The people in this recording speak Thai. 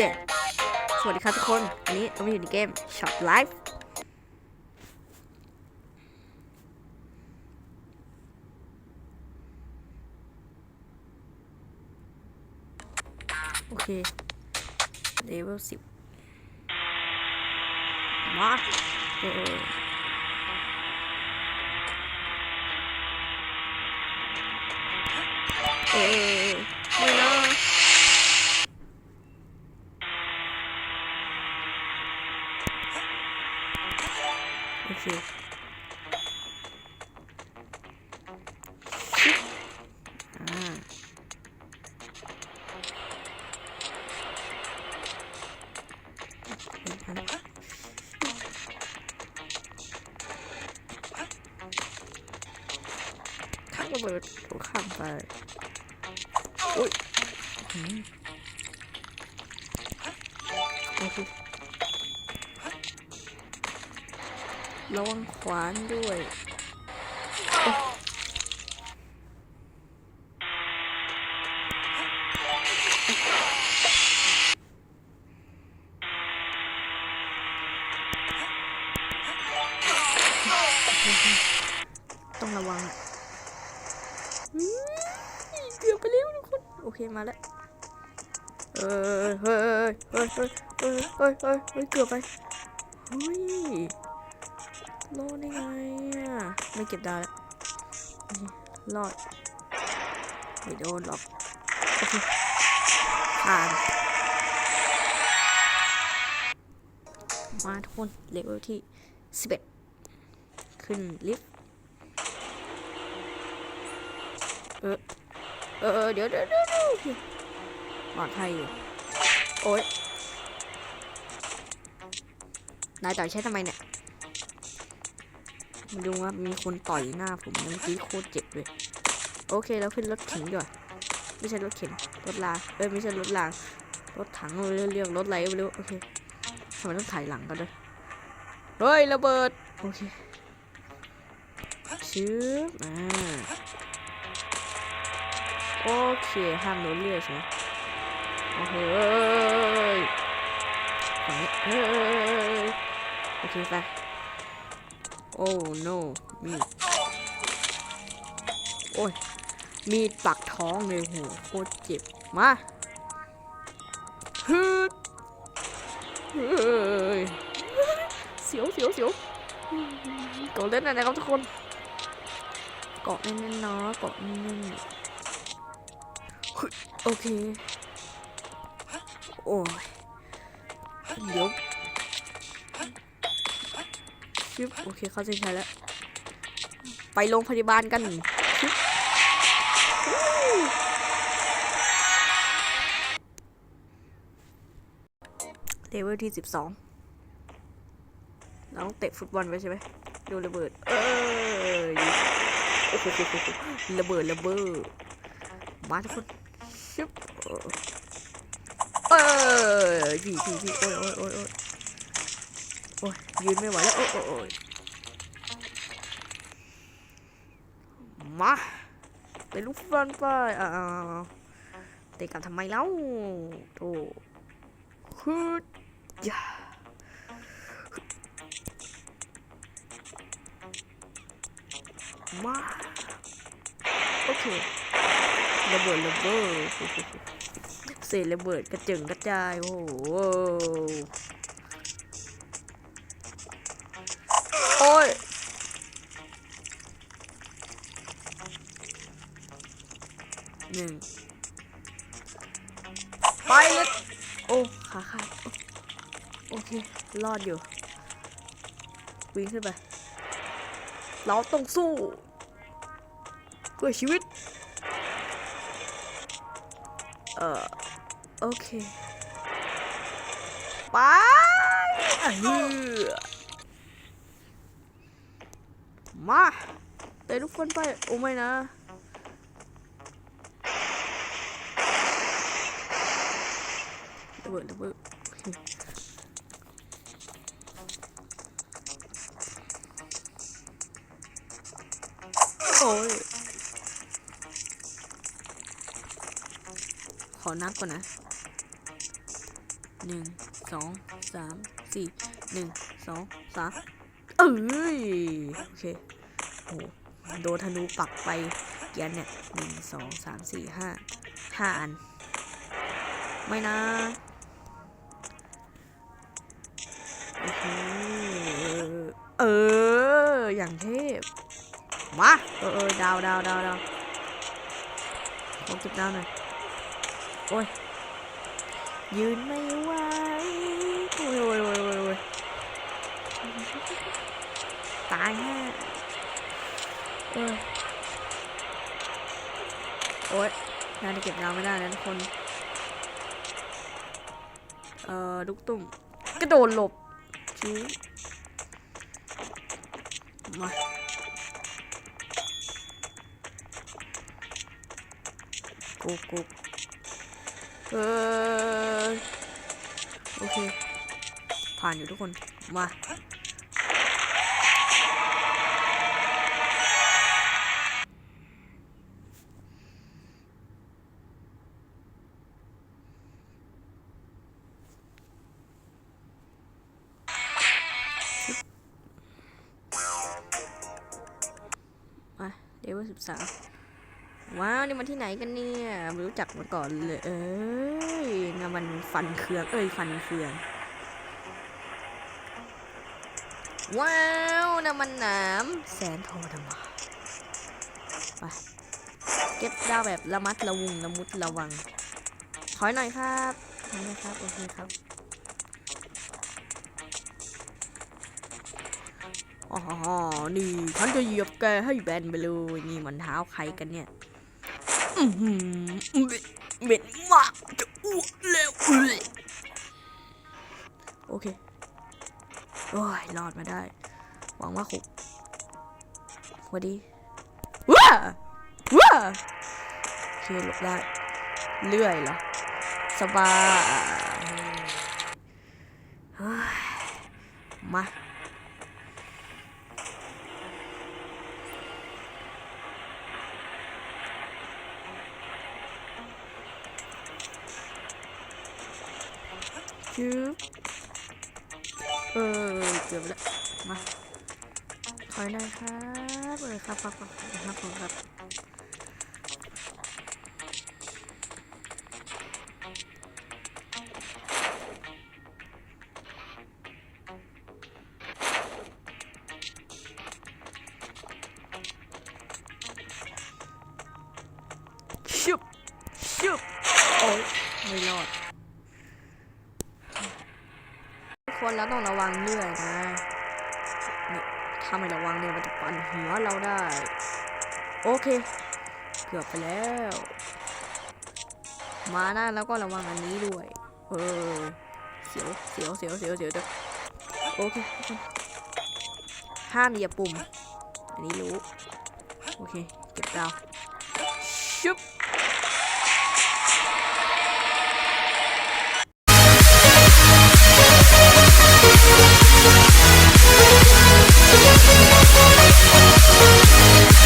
เย้สวัสดีครับทุกคนวันนี้เรามาอยู่ในเกม Shop Life โอเคเลเวลสิบมาเออเออไม่นะ โอเคชิบอ่าทักระเบิดถูกข้ามไปอุ้ยโอเค ระวังขวานด้วย ต้องระวังเกือบไปแล้วทุกคน โอเคมาแล้วเฮ้ยเฮ้ยเฮ้ยเฮ้ยเฮ้ยเฮ้ยเฮ้ยเกือบไปเฮ้ย รอดได้ไงอะไม่เก็บดาวแล้วรอดไม่โดนหรอกโอเคผ่านมาทุกคนเลเวลที่ 11 ขึ้นลิฟต์เออเออเดี๋ยวเดี๋ยวเดี๋ยวเดี๋ยวปลอดภัยอยู่ โอ๊ยนายต่อยใช้ทำไมเนี่ย มาดูว่ามีคนต่อยหน้าผมเมื่อกี้โคตรเจ็บเลย โอเคแล้วขึ้นรถเข็นดีกว่าไม่ใช่รถเข็นรถลาเอ้ยไม่ใช่รถลางรถถังเรื่องเรืองรถอะไรไม่รู้โอเคทำไมต้องถ่ายหลังกันด้วยเฮ้ยระเบิดโอเคชื้ออ่าโอเคห้ามโดนเลือดใช่ไหมโอเคเอ้ยเฮ้ยโอเคไป อ้ no มีดโอ้ย มีดปักท้องเลยโหโคตรเจ็บ มาฮึดเฮ้ยเสียวเสียวเสียวเกาะเล่นอะไรนะครับทุกคน เกาะแน่นๆเนาะเกาะแน่นๆโอเค โอ้ยเดี๋ยว ชิบโอเคเข้าเส้นชัยแล้ว ไปโรงพยาบาลกันชิบเลเวลที่สิบสองเราต้องเตะฟุตบอลไปใช่ไหมดูระเบิด เอ้ยโอ้โหระเบิดระเบิดมาทุกคนชิบเออพี่พี่พี่โอ้ยโอ้ยโอ้ย ยืนไม่ไหวแล้ว โอ้ยโอ้ยมาเตะลูกฟุตบอลไปอ่าเตะกลับทำไมแล้วโธ่ฮึดยามาโอเคระเบิดระเบิดเศษระเบิดกระจึงกระจาย โอ้โห หนึ่งไปเลยโอ้ขาขาดโอ้โอเค รอดอยู่ วิ่งขึ้นไป เราต้องสู้เพื่อชีวิต เออโอเค ไปอะฮือมาเตะทุกคนไป โอ้ไม่นะ ระ เบิดระเบิดโอเคโอ้ย ขอนับก่อนนะหนึ่งสองสามสี่หนึ่งสองสามเอ้ย โอเคโอ้โดนธนูปักไปเกียนเนี่ยหนึ่งสองสามสี่ห้าห้าอัน ไม่นะ ออย่างเทพ มา เออเออดาวดาวดาวดาวขอเก็บดาวหน่อย โอ้ย ยืนไม่ไหว โอ้ยโอ้ยโอ้ยโอ้ยโอ้ยตายแน่เออโอ้ยน่าจะเก็บดาวไม่ได้นะทุกคน เอ่อ ลูกตุ่มกระโดดหลบชิ้ มากุกกุกเออโอเค ผ่านอยู่ทุกคน มามา สิบสามว้าว นี่มันที่ไหนกันเนี่ยไม่รู้จักมาก่อนเลย เอ้ยนั่นมันฟันเคืองเอ้ยฟันเคืองว้าวนั่นมันหนามแสนโทธรมาไปเก็บดาวแบบระมัดระวงระมุดระวังถอยหน่อยครับถอยหน่อยครับ โอเคครับ อ๋อนี่ฉันจะเหยียบแกให้แบนไปเลยนี่มันเท้าใครกันเนี่ยอื้อหือเหม็นเหม็นมากจะอ้วกแล้วโอเคโอ้ยรอดมาได้ หวังว่าคุกวัสดีว้าว้าเคหลบได้เลื่อยเหรอสบายมา ชืบเออเกือบแล้วมาถอยหน่อยครับ เออครับครับครับครับผมครับ เราต้องระวังเลื่อยนะถ้าไม่ระวังเนี่ยมันจะปั่นหัวเราได้ โอเค เกือบไปแล้ว มาหน้าแล้วก็ระวังอันนี้ด้วย เออ เสียว เสียว เสียว เสียว เสียวเดี๋ยวโอเค ห้ามเหยียบปุ่ม อันนี้รู้ โอเค เก็บดาวชุบ